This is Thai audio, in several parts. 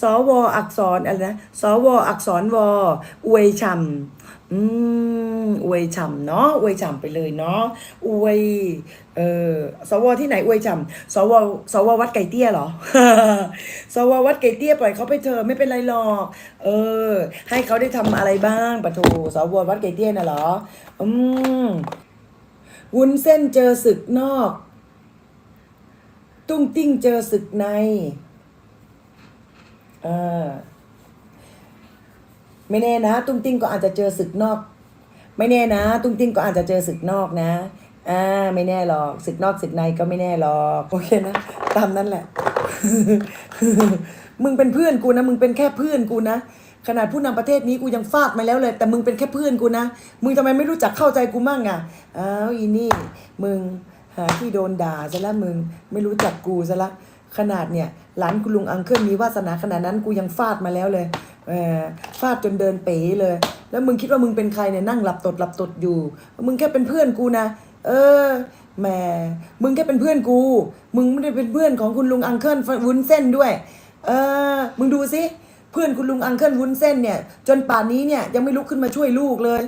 สวอักษรอะไรนะสวอักษรวอวยฉ่ำอืมอวยฉ่ำเนาะอวยฉ่ำไปเลยเนาะอวยเออสวที่ไหนอวยฉ่ำสวสววัดไก่เตี้ยเหรอสววัดไก่เตี้ยปล่อยเขาไปเถอะไม่เป็นไรหรอก เออ ให้เขาได้ทำอะไรบ้างปะโทสววัดไก่เตี้ยน่ะเหรอ อืมวุ้นเส้นเจอศึกนอก ตุ้งติ้งเจอศึกใน เออ ไม่แน่นะ ตุ้งติ้งก็อาจจะเจอศึกนอก ไม่แน่นะ ตุ้งติ้งก็อาจจะเจอศึกนอกนะอ่าไม่แน่หรอกศึกนอกศึกในก็ไม่แน่หรอกโอเคนะตามนั้นแหละ มึงเป็นเพื่อนกูนะ มึงเป็นแค่เพื่อนกูนะขนาดผู้นำประเทศนี้กูยังฟาดมาแล้วเลย แต่มึงเป็นแค่เพื่อนกูนะ มึงทำไมไม่รู้จักเข้าใจกูมั่งอะอ้าวอีนี่ มึงหาที่โดนด่าซะละมึงไม่รู้จักกูซะละ ขนาดเนี่ยหลานคุณลุงอังเคิลมีวาสนาขนาดนั้นกูยังฟาดมาแล้วเลยเออฟาดจนเดินเป๋เลย แล้วมึงคิดว่ามึงเป็นใครเนี่ยนั่งหลับตดหลับตดอยู่ มึงแค่เป็นเพื่อนกูนะ เออแหมมึงแค่เป็นเพื่อนกู มึงไม่ได้เป็นเพื่อนของคุณลุงอังเคิลวุ้นเส้นด้วย เออ มึงดูสิเพื่อนคุณลุงอังเคิลวุ้นเส้นเนี่ย จนป่านนี้เนี่ยยังไม่ลุกขึ้นมาช่วยลูกเลย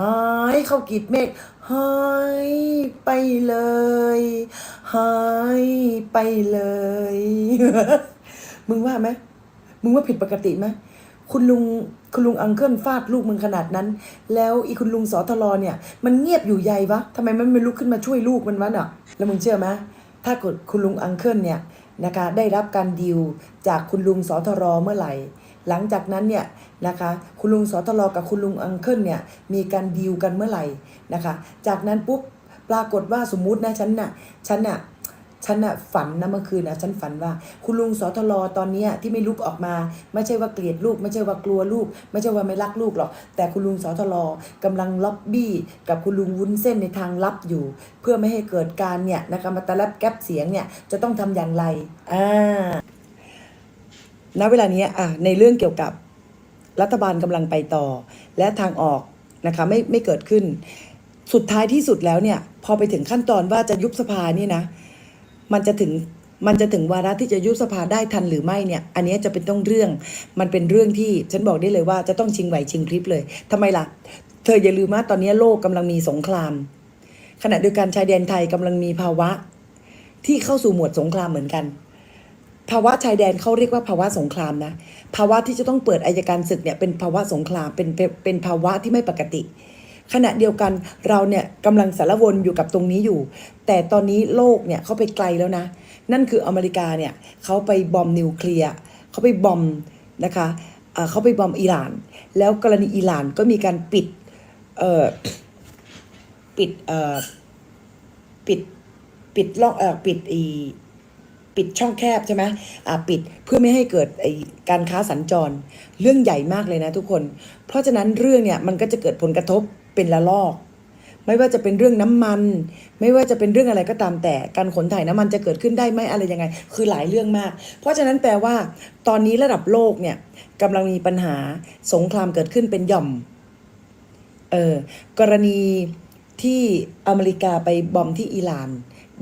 หายเข้ากีดเมฆ หายไปเลย หายไปเลย มึงว่าไหมมึงว่าผิดปกติไหมคุณลุงคุณลุงอังเคิลฟาดลูกมึงขนาดนั้น แล้วอีคุณลุงสอทรเนี่ย มันเงียบอยู่ใยวะทำไมมันไม่ลุกขึ้นมาช่วยลูกมันวะเนาะแล้วมึงเชื่อไหมถ้าเกิดคุณลุงอังเคิลเนี่ยนะคะได้รับการดีลจากคุณลุงสอทรเมื่อไหร่ หลังจากนั้นเนี่ยนะคะคุณลุงสอทรกับคุณลุงอังเคิลเนี่ยมีการดีลกันเมื่อไหร่นะคะจากนั้นปุ๊บปรากฏว่าสมมุตินะฉันน่ะฉันน่ะฉันน่ะฝันนะเมื่อคืนนะฉันฝันว่าคุณลุงสอทรตอนนี้ที่ไม่ลุกออกมา ไม่ใช่ว่าเกลียดลูก ไม่ใช่ว่ากลัวลูก ไม่ใช่ว่าไม่รักลูกหรอกแต่คุณลุงสอทรกำลังล็อบบี้กับคุณลุงวุ้นเส้นในทางลับอยู่ เพื่อไม่ให้เกิดการเนี่ยนะคะมาตะลับแก๊ปเสียงเนี่ยจะต้องทำอย่างไรอ่า ณเวลานี้อะในเรื่องเกี่ยวกับรัฐบาลกำลังไปต่อ และทางออกนะคะไม่ไม่เกิดขึ้น สุดท้ายที่สุดแล้วเนี่ย พอไปถึงขั้นตอนว่าจะยุบสภานี่นะ มันจะถึงมันจะถึงวาระที่จะยุบสภาได้ทันหรือไม่เนี่ย อันนี้จะเป็นต้องเรื่อง มันเป็นเรื่องที่ฉันบอกได้เลยว่าจะต้องชิงไหวชิงพริบเลยทำไมล่ะ เธออย่าลืมว่าตอนนี้โลกกำลังมีสงคราม ขณะเดียวกันชายแดนไทยกำลังมีภาวะ ที่เข้าสู่หมวดสงครามเหมือนกัน ภาวะชายแดนเขาเรียกว่าภาวะสงครามนะ ภาวะที่จะต้องเปิดอายการศึกเนี่ยเป็นภาวะสงครามเป็นเป็นภาวะที่ไม่ปกติ ขณะเดียวกันเราเนี่ยกำลังสารวนอยู่กับตรงนี้อยู่ แต่ตอนนี้โลกเนี่ยเขาไปไกลแล้วนะ นั่นคืออเมริกาเนี่ยเขาไปบอมนิวเคลียร์เขาไปบอมนะคะเอ่อเขาไปบอมอิหร่าน แล้วกรณีอิหร่านก็มีการปิดเอ่อปิดเอ่อปิดปิดล่องเอ่อปิดอี ปิดช่องแคบใช่ไหมอ่าปิดเพื่อไม่ให้เกิดไอการค้าสัญจร เรื่องใหญ่มากเลยนะทุกคน เพราะฉะนั้นเรื่องเนี่ยมันก็จะเกิดผลกระทบเป็นละลอก ไม่ว่าจะเป็นเรื่องน้ำมัน ไม่ว่าจะเป็นเรื่องอะไรก็ตามแต่การขนถ่ายน้ำมันจะเกิดขึ้นได้ไหมอะไรยังไง คือหลายเรื่องมาก เพราะฉะนั้นแปลว่า ตอนนี้ระดับโลกเนี่ยกำลังมีปัญหาสงครามเกิดขึ้นเป็นหย่อมเออกรณีที่อเมริกาไปบอมที่อิหร่าน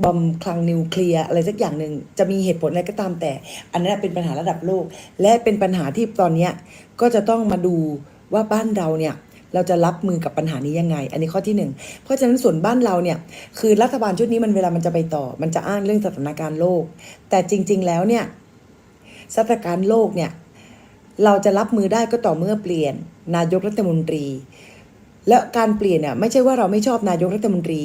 บอมคลังนิวเคลียร์อะไรสักอย่างหนึ่งจะมีเหตุผลอะไรก็ตามแต่ อันนั้นเป็นปัญหาระดับโลก และเป็นปัญหาที่ตอนนี้ก็จะต้องมาดูว่าบ้านเราเนี่ยเราจะรับมือกับปัญหานี้ยังไง อันนี้ข้อที่หนึ่งเพราะฉะนั้นส่วนบ้านเราเนี่ย คือรัฐบาลชุดนี้มันเวลามันจะไปต่อ มันจะอ้างเรื่องสถานการณ์โลก แต่จริง ๆ แล้วเนี่ยสถานการณ์โลกเนี่ย เราจะรับมือได้ก็ต่อเมื่อเปลี่ยน นายกรัฐมนตรี และการเปลี่ยนเนี่ยไม่ใช่ว่าเราไม่ชอบนายกรัฐมนตรี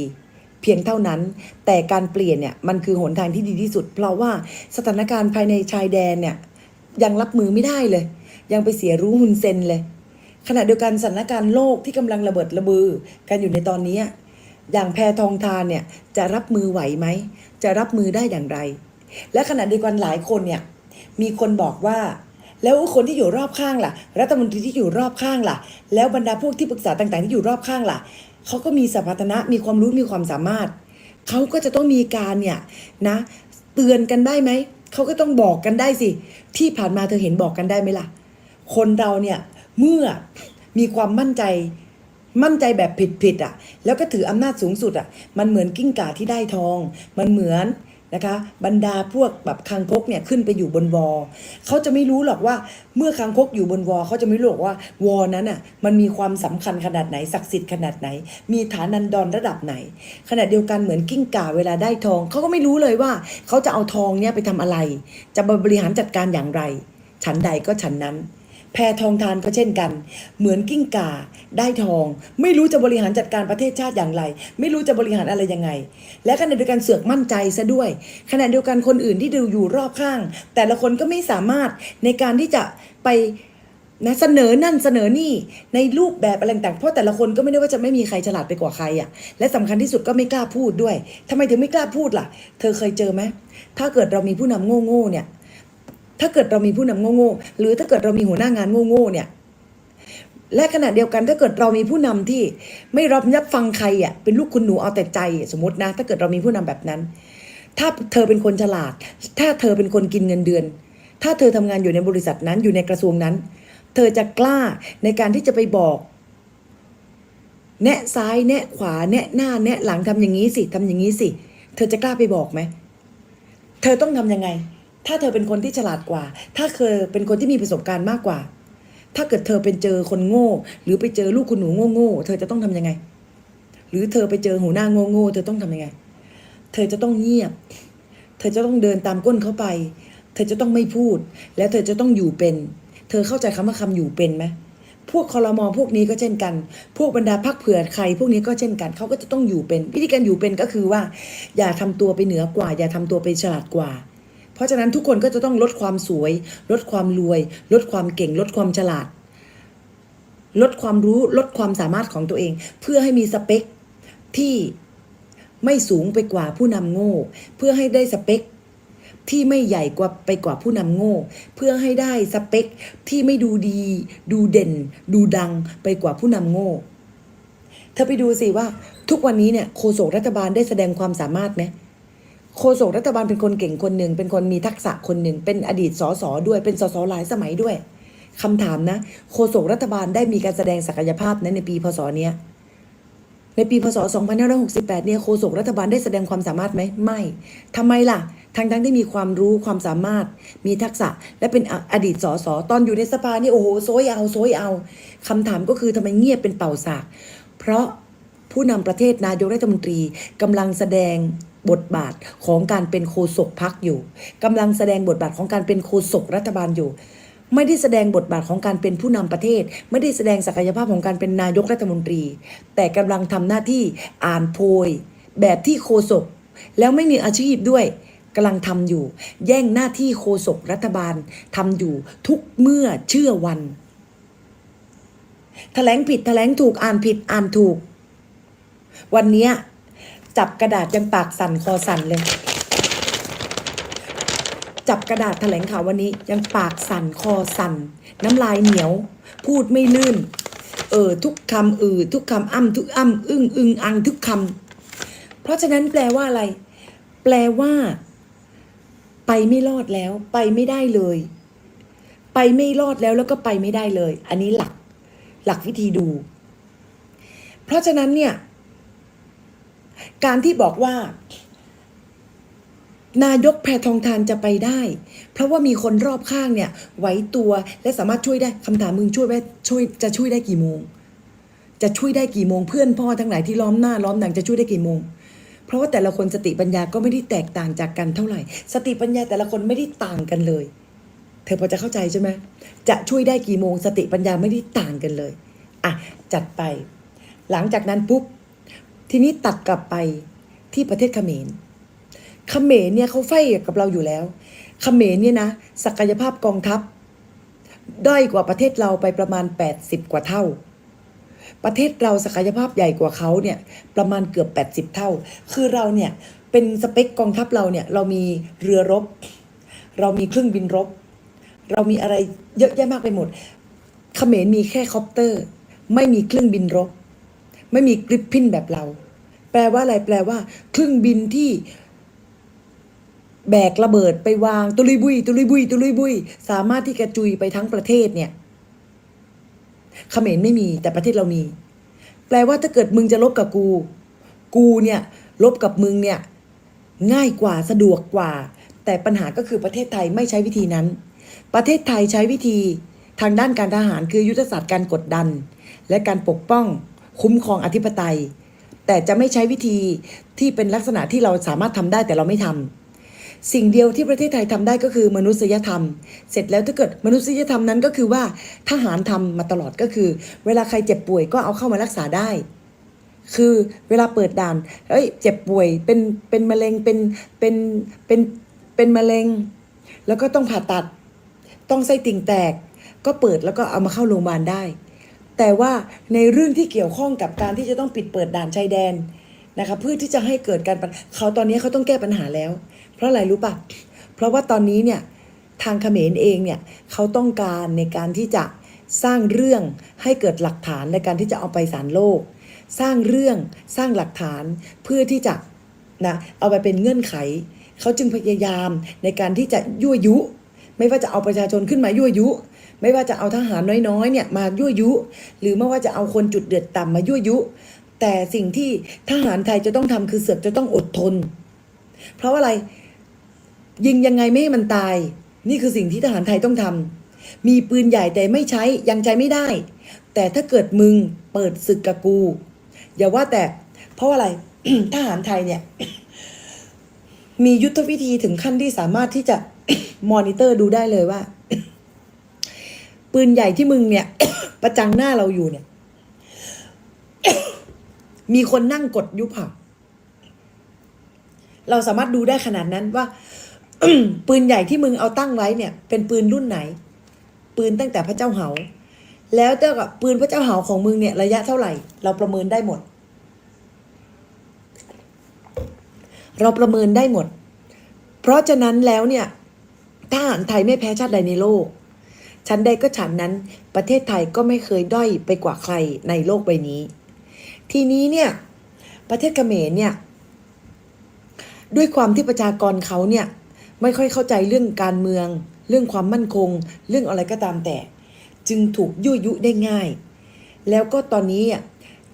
เพียงเท่านั้น แต่การเปลี่ยนเนี่ยมันคือหนทางที่ดีที่สุด เพราะว่าสถานการณ์ภายในชายแดนเนี่ยยังรับมือไม่ได้เลย ยังไปเสียรู้หุนเซนเลย ขณะเดียวกันสถานการณ์โลกที่กำลังระเบิดระเบือกันอยู่ในตอนนี้ อย่างแพทองทานเนี่ยจะรับมือไหวไหมจะรับมือได้อย่างไร และขณะเดียวกันหลายคนเนี่ยมีคนบอกว่า แล้วคนที่อยู่รอบข้างล่ะ รัฐมนตรีที่อยู่รอบข้างล่ะ แล้วบรรดาพวกที่ปรึกษาต่างๆที่อยู่รอบข้างล่ะเขาก็มีสัพพนะมีความรู้มีความสามารถเขาก็จะต้องมีการเนี่ยนะเตือนกันได้ไหมเขาก็ต้องบอกกันได้สิ ที่ผ่านมาเธอเห็นบอกกันได้ไหมล่ะ คนเราเนี่ยเมื่อมีความมั่นใจมั่นใจแบบผิดๆอะ แล้วก็ถืออำนาจสูงสุดอะ มันเหมือนกิ้งก่าที่ได้ทอง มันเหมือน นะคะบรรดาพวกแบบคางคกเนี่ยขึ้นไปอยู่บนวอเขาจะไม่รู้หรอกว่าเมื่อคางคกอยู่บนวอเขาจะไม่รู้หรอกว่าวอนั้นอะมันมีความสำคัญขนาดไหนศักดิ์สิทธิ์ขนาดไหน มีฐานันดรระดับไหน ขณะเดียวกันเหมือนกิ้งก่าเวลาได้ทองเขาก็ไม่รู้เลยว่าเขาจะเอาทองเนี่ยไปทำอะไร จะบริหารจัดการอย่างไร ฉันใดก็ฉันนั้น แพทองทานก็เช่นกัน เหมือนกิ้งก่าได้ทอง ไม่รู้จะบริหารจัดการประเทศชาติอย่างไร ไม่รู้จะบริหารอะไรยังไง และขณะเดียวกันเสือกมั่นใจซะด้วยขณะเดียวกันคนอื่นที่ดูอยู่รอบข้าง แต่ละคนก็ไม่สามารถในการที่จะไปนะเสนอนั่นเสนอนี่ในรูปแบบอะไรต่างเพราะแต่ละคนก็ไม่ได้ว่าจะไม่มีใครฉลาดไปกว่าใครอะ และสำคัญที่สุดก็ไม่กล้าพูดด้วยทำไมถึงไม่กล้าพูดล่ะ เธอเคยเจอไหมถ้าเกิดเรามีผู้นำโง่ๆเนี่ย ถ้าเกิดเรามีผู้นำโง่ๆหรือถ้าเกิดเรามีหัวหน้างานโง่ๆเนี่ยและขณะเดียวกันถ้าเกิดเรามีผู้นำที่ไม่รับยับฟังใครอะเป็นลูกคุณหนูเอาแต่ใจสมมตินะ ถ้าเกิดเรามีผู้นำแบบนั้น ถ้าเธอเป็นคนฉลาด ถ้าเธอเป็นคนกินเงินเดือน ถ้าเธอทำงานอยู่ในบริษัทนั้นอยู่ในกระทรวงนั้น เธอจะกล้าในการที่จะไปบอก แนะซ้ายแนะขวาแนะหน้าแนะหลังทำอย่างนี้สิทำอย่างนี้สิ เธอจะกล้าไปบอกไหมเธอต้องทำยังไง ถ้าเธอเป็นคนที่ฉลาดกว่า ถ้าเคยเป็นคนที่มีประสบการณ์มากกว่า ถ้าเกิดเธอเป็นเจอคนโง่ หรือไปเจอลูกคุณหนูโง่โง่ๆเธอจะต้องทำยังไง หรือเธอไปเจอหัวหน้าโง่โง่ๆเธอต้องทำยังไง เธอจะต้องเงียบ เธอจะต้องเดินตามก้นเขาไป เธอจะต้องไม่พูด และเธอจะต้องอยู่เป็น เธอเข้าใจคำว่าคำอยู่เป็นไหมพวกคอรมอพวกนี้ก็เช่นกัน พวกบรรดาพักเผื่อใคร พวกนี้ก็เช่นกัน เขาก็จะต้องอยู่เป็น วิธีการอยู่เป็นก็คือว่า อย่าทำตัวไปเหนือกว่า อย่าทำตัวไปฉลาดกว่า เพราะฉะนั้นทุกคนก็จะต้องลดความสวย ลดความรวย ลดความเก่ง ลดความฉลาด ลดความรู้ลดความสามารถของตัวเอง เพื่อให้มีสเปคที่ไม่สูงไปกว่าผู้นำโง่ เพื่อให้ได้สเปคที่ไม่ใหญ่กว่าไปกว่าผู้นำโง่ เพื่อให้ได้สเปคที่ไม่ดูดี ดูเด่น ดูดังไปกว่าผู้นำโง่ เธอไปดูสิว่า ทุกวันนี้เนี่ยโฆษกรัฐบาลได้แสดงความสามารถไหม โฆษกรัฐบาลเป็นคนเก่งคนหนึ่งเป็นคนมีทักษะคนหนึ่งเป็นอดีตสสด้วยเป็นสสหลายสมัยด้วยคำถามนะโฆษกรัฐบาลได้มีการแสดงศักยภาพนะในปีพศเนี้ยในปีพศ 2568 เนี่ยโฆษกรัฐบาลได้แสดงความสามารถไหมไม่ทำไมล่ะทั้งทั้งที่มีความรู้ความสามารถ มีทักษะและเป็นออดีตสสตอนอยู่ในสภานี่โอ้โหโซยเอาโซยเอาคำถามก็คือทำไมเงียบเป็นเป่าสาก เพราะผู้นำประเทศนายกรัฐมนตรีกำลังแสดง บทบาทของการเป็นโฆษกพักอยู่กำลังแสดงบทบาทของการเป็นโฆษกรัฐบาลอยู่ ไม่ได้แสดงบทบาทของการเป็นผู้นำประเทศ ไม่ได้แสดงศักยภาพของการเป็นนายกรัฐมนตรี แต่กำลังทำหน้าที่อ่านโพย แบบที่โฆษกแล้วไม่มีอาชีพด้วยกำลังทำอยู่ แย่งหน้าที่โฆษกรัฐบาลทำอยู่ทุกเมื่อเชื่อวันแถลงผิดแถลงถูกอ่านผิดอ่านถูก วันนี้ จับกระดาษยังปากสั่นคอสั่นเลย จับกระดาษแถลงข่าววันนี้ยังปากสั่นคอสั่น น้ำลายเหนียว พูดไม่ลื่น เออทุกคำเออทุกคำอ้ำทุกอ้ำอึ้งอึงอังทุกคำเพราะฉะนั้นแปลว่าอะไร แปลว่า ไปไม่รอดแล้ว ไปไม่ได้เลย ไปไม่รอดแล้วแล้วก็ไปไม่ได้เลย อันนี้หลัก หลักวิธีดู เพราะฉะนั้นเนี่ย การที่บอกว่า นายกแพทองทานจะไปได้ เพราะว่ามีคนรอบข้างเนี่ยไหวตัวและสามารถช่วยได้คำถามมึงช่วยได้ช่วยจะช่วยได้กี่โมง จะช่วยได้กี่โมงเพื่อนพ่อทั้งหลายที่ล้อมหน้าล้อมหลังจะช่วยได้กี่โมงเพราะว่าแต่ละคนสติปัญญาก็ไม่ได้แตกต่างจากกันเท่าไหร่ สติปัญญาแต่ละคนไม่ได้ต่างกันเลย เธอพอจะเข้าใจใช่ไหมจะช่วยได้กี่โมง สติปัญญาไม่ได้ต่างกันเลยอะจัดไป หลังจากนั้นปุ๊บ ทีนี้ตัดกลับไปที่ประเทศเขมร เขมรเนี่ยเขาไฟกับเราอยู่แล้ว เขมรเนี่ยนะศักยภาพกองทัพ ด้อยกว่าประเทศเราไปประมาณ 80 กว่าเท่า ประเทศเราศักยภาพใหญ่กว่าเขาเนี่ยประมาณเกือบ 80 เท่า คือเราเนี่ยเป็นสเปคกองทัพเราเนี่ยเรามีเรือรบ เรามีเครื่องบินรบ เรามีอะไรเยอะแยะมากไปหมด เขมรมีแค่คอปเตอร์ ไม่มีเครื่องบินรบ ไม่มีกริปพินแบบเรา แปลว่าอะไรแปลว่า เครื่องบินที่แบกระเบิดไปวางตุลุยบุยตุลุยบุยตุลุยบุยสามารถที่กระจุยไปทั้งประเทศเนี่ยเขมรไม่มีแต่ประเทศเรามี แปลว่าถ้าเกิดมึงจะลบกับกู กูเนี่ยลบกับมึงเนี่ยง่ายกว่าสะดวกกว่า แต่ปัญหาก็คือประเทศไทยไม่ใช้วิธีนั้น ประเทศไทยใช้วิธีทางด้านการทหารคือยุทธศาสตร์การกดดัน และการปกป้องคุ้มครองอธิปไตย แต่จะไม่ใช้วิธีที่เป็นลักษณะที่เราสามารถทำได้แต่เราไม่ทำสิ่งเดียวที่ประเทศไทยทำได้ก็คือมนุษยธรรม เสร็จแล้วถ้าเกิดมนุษยธรรมนั้นก็คือว่าทหารทำมาตลอดก็คือ เวลาใครเจ็บป่วยก็เอาเข้ามารักษาได้ คือเวลาเปิดด่านเอ้ยเจ็บป่วยเป็นเป็นมะเร็งเป็นเป็นเป็นเป็นมะเร็ง แล้วก็ต้องผ่าตัด ต้องไส้ติ่งแตก ก็เปิดแล้วก็เอามาเข้าโรงพยาบาลได้ แต่ว่าในเรื่องที่เกี่ยวข้องกับการที่จะต้องปิดเปิดด่านชายแดนนะคะเพื่อที่จะให้เกิดการเขาตอนนี้เขาต้องแก้ปัญหาแล้ว เพราะอะไรรู้ปะเพราะว่าตอนนี้เนี่ยทางเขมรเองเนี่ยเขาต้องการในการที่จะสร้างเรื่องให้เกิดหลักฐานในการที่จะเอาไปศาลโลก สร้างเรื่องสร้างหลักฐานเพื่อที่จะนะเอาไปเป็นเงื่อนไข เขาจึงพยายามในการที่จะยั่วยุ ไม่ว่าจะเอาประชาชนขึ้นมายั่วยุ ไม่ว่าจะเอาทหารน้อยๆเนี่ยมายั่วยุ หรือไม่ว่าจะเอาคนจุดเดือดต่ำมายั่วยุ แต่สิ่งที่ทหารไทยจะต้องทำคือเสือกจะต้องอดทน เพราะอะไรยิงยังไงไม่ให้มันตาย นี่คือสิ่งที่ทหารไทยต้องทำมีปืนใหญ่แต่ไม่ใช้ยังใช้ไม่ได้ แต่ถ้าเกิดมึงเปิดศึกกับกู อย่าว่าแต่ เพราะอะไรทหารไทยเนี่ยมียุทธวิธีถึงขั้นที่สามารถที่จะมอนิเตอร์ดูได้เลยว่า ปืนใหญ่ที่มึงเนี่ย ประจังหน้าเราอยู่เนี่ย มีคนนั่งกดยุบค่ะเราสามารถดูได้ขนาดนั้นว่า ปืนใหญ่ที่มึงเอาตั้งไว้เนี่ย เป็นปืนรุ่นไหน ปืนตั้งแต่พระเจ้าเหา แล้วเจ้ากับปืนพระเจ้าเหาของมึงเนี่ยระยะเท่าไหร่ เราประเมินได้หมด เราประเมินได้หมด เพราะฉะนั้นแล้วเนี่ยทหารไทยไม่แพ้ชาติใดในโลก ฉันใดก็ฉันนั้น ประเทศไทยก็ไม่เคยด้อยไปกว่าใครในโลกใบนี้ ทีนี้เนี่ย ประเทศเขมรเนี่ย ด้วยความที่ประชากรเขาเนี่ย ไม่ค่อยเข้าใจเรื่องการเมือง เรื่องความมั่นคง เรื่องอะไรก็ตามแต่ จึงถูกยั่วยุได้ง่าย แล้วก็ตอนนี้อะ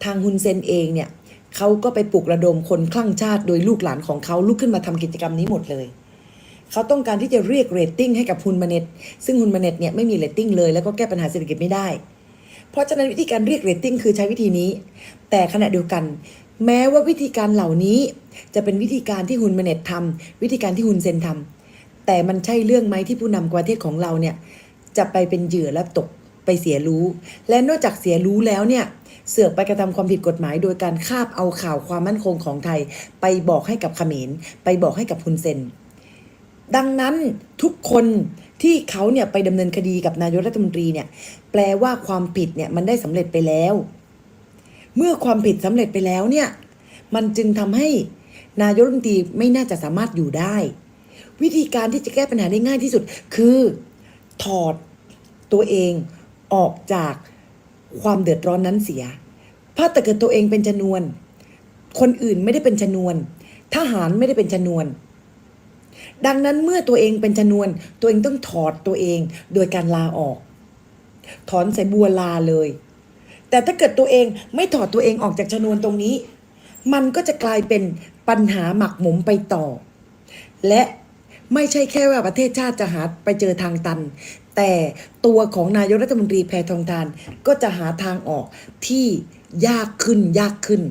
ทางฮุนเซนเองเนี่ยเขาก็ไปปลุกระดมคนคลั่งชาติโดยลูกหลานของเขาลุกขึ้นมาทำกิจกรรมนี้หมดเลย เขาต้องการที่จะเรียกเรตติ้งให้กับฮุนมาเน็ตซึ่งฮุนมาเน็ตเนี่ยไม่มีเรตติ้งเลยแล้วก็แก้ปัญหาเศรษฐกิจไม่ได้ เพราะฉะนั้นวิธีการเรียกเรตติ้งคือใช้วิธีนี้ แต่ขณะเดียวกัน แม้ว่าวิธีการเหล่านี้ จะเป็นวิธีการที่ฮุนมาเน็ตทำวิธีการที่ฮุนเซนทำแต่มันใช่เรื่องไหมที่ผู้นำประเทศของเราเนี่ยจะไปเป็นเหยื่อและตกไปเสียรู้ และนอกจากเสียรู้แล้วเนี่ยเสือกไปกระทำความผิดกฎหมาย โดยการคาบเอาข่าวความมั่นคงของไทย ไปบอกให้กับขเขมรไปบอกให้กับฮุนเซน ดังนั้นทุกคนที่เขาเนี่ยไปดำเนินคดีกับนายกรัฐมนตรีเนี่ยแปลว่าความผิดเนี่ยมันได้สำเร็จไปแล้ว เมื่อความผิดสำเร็จไปแล้วเนี่ยมันจึงทำให้นายกรัฐมนตรีไม่น่าจะสามารถอยู่ได้ วิธีการที่จะแก้ปัญหาได้ง่ายที่สุด คือถอดตัวเองออกจากความเดือดร้อนนั้นเสีย ถ้าแต่เกิดตัวเองเป็นชนวน คนอื่นไม่ได้เป็นชนวน ทหารไม่ได้เป็นชนวน ดังนั้นเมื่อตัวเองเป็นชนวน ตัวเองต้องถอดตัวเองโดยการลาออก ถอนใส่บัวลาเลย แต่ถ้าเกิดตัวเองไม่ถอดตัวเองออกจากชนวนตรงนี้ มันก็จะกลายเป็นปัญหาหมักหมมไปต่อ และไม่ใช่แค่ว่าประเทศชาติจะหาไปเจอทางตัน แต่ตัวของนายกรัฐมนตรีแพทองทานก็จะหาทางออกที่ยากขึ้นยากขึ้น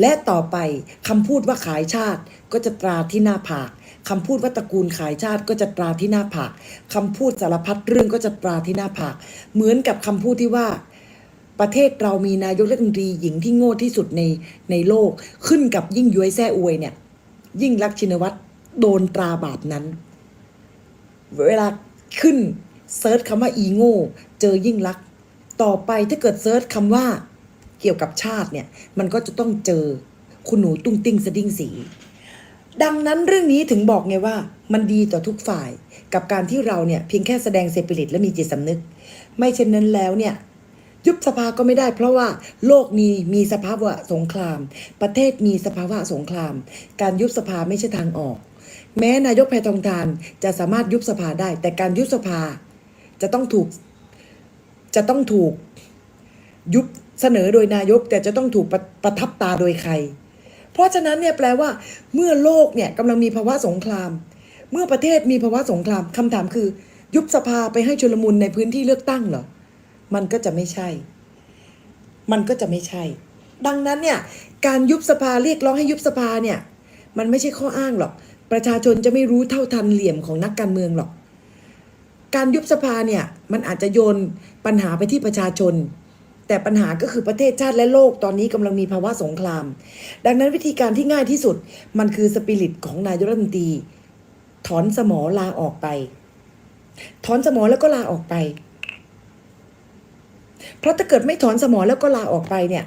และต่อไปคำพูดว่าขายชาติก็จะตราที่หน้าผาก คำพูดว่าตระกูลขายชาติก็จะตราที่หน้าผากคำพูดสารพัดเรื่องก็จะตราที่หน้าผากเหมือนกับคำพูดที่ว่าประเทศเรามีนายกรัฐมนตรีหญิงที่โง่ที่สุดในในโลกขึ้นกับยิ่งย้วยแซ่อวยเนี่ย ยิ่งรักษณ์ชินวัตรโดนตราบาปนั้น เวลาขึ้นเซิร์ชคำว่าอีโง่เจอยิ่งรักษ์ต่อไปถ้าเกิดเซิร์ชคำว่าเกี่ยวกับชาติเนี่ย มันก็จะต้องเจอคุณหนูตุ้งติ้งสะดิ้งสี ดังนั้นเรื่องนี้ถึงบอกไงว่า มันดีต่อทุกฝ่าย กับการที่เราเนี่ยเพียงแค่แสดงเซปิริตและมีจิตสำนึก ไม่เช่นนั้นแล้วเนี่ยยุบสภาก็ไม่ได้เพราะว่าโลกมีมีสภาวะสงคราม ประเทศมีสภาวะสงคราม การยุบสภาไม่ใช่ทางออก แม้นายกแพทองทานจะสามารถยุบสภาได้ แต่การยุบสภาจะต้องถูกจะต้องถูกยุบเสนอโดยนายกแต่จะต้องถูกประประทับตาโดยใคร เพราะฉะนั้นเนี่ยแปลว่า เมื่อโลกเนี่ยกำลังมีภาวะสงคราม เมื่อประเทศมีภาวะสงครามคำถามคือ ยุบสภาไปให้ชลมุนในพื้นที่เลือกตั้งเหรอมันก็จะไม่ใช่ มันก็จะไม่ใช่ ดังนั้นเนี่ยการยุบสภาเรียกร้องให้ยุบสภาเนี่ยมันไม่ใช่ข้ออ้างหรอก ประชาชนจะไม่รู้เท่าทันเหลี่ยมของนักการเมืองหรอก การยุบสภาเนี่ยมันอาจจะโยนปัญหาไปที่ประชาชน แต่ปัญหาก็คือประเทศชาติและโลกตอนนี้กำลังมีภาวะสงคราม ดังนั้นวิธีการที่ง่ายที่สุดมันคือสปิริตของนายกรัฐมนตรีถอนสมอลาออกไป ถอนสมอแล้วก็ลาออกไป เพราะถ้าเกิดไม่ถอนสมอแล้วก็ลาออกไปเนี่ย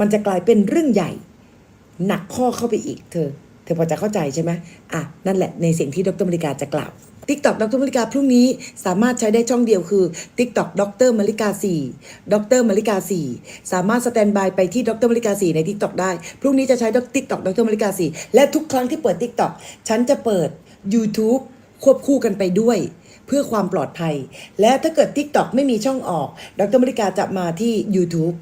มันจะกลายเป็นเรื่องใหญ่ หนักข้อเข้าไปอีกเธอ เธอพอจะเข้าใจใช่ไหมอะ นั่นแหละในสิ่งที่ดรมริกาจะกล่าว TikTok ดรมริกาพรุ่งนี้สามารถใช้ได้ช่องเดียวคือ TikTok ดรมริกา4ดรมริกา 4 สามารถสแตนบายไปที่ดรมริกา 4 ใน TikTok ได้ พรุ่งนี้จะใช้ TikTok ดรมริกา 4 และทุกครั้งที่เปิด TikTok ฉันจะเปิด YouTube ควบคู่กันไปด้วย เพื่อความปลอดภัย และถ้าเกิด TikTok ไม่มีช่องออก ดรมริกาจะมาที่ YouTube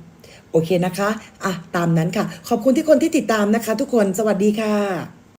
โอเคนะคะ อะ ตามนั้นค่ะ ขอบคุณที่คนที่ติดตามนะคะ ทุกคน สวัสดีค่ะ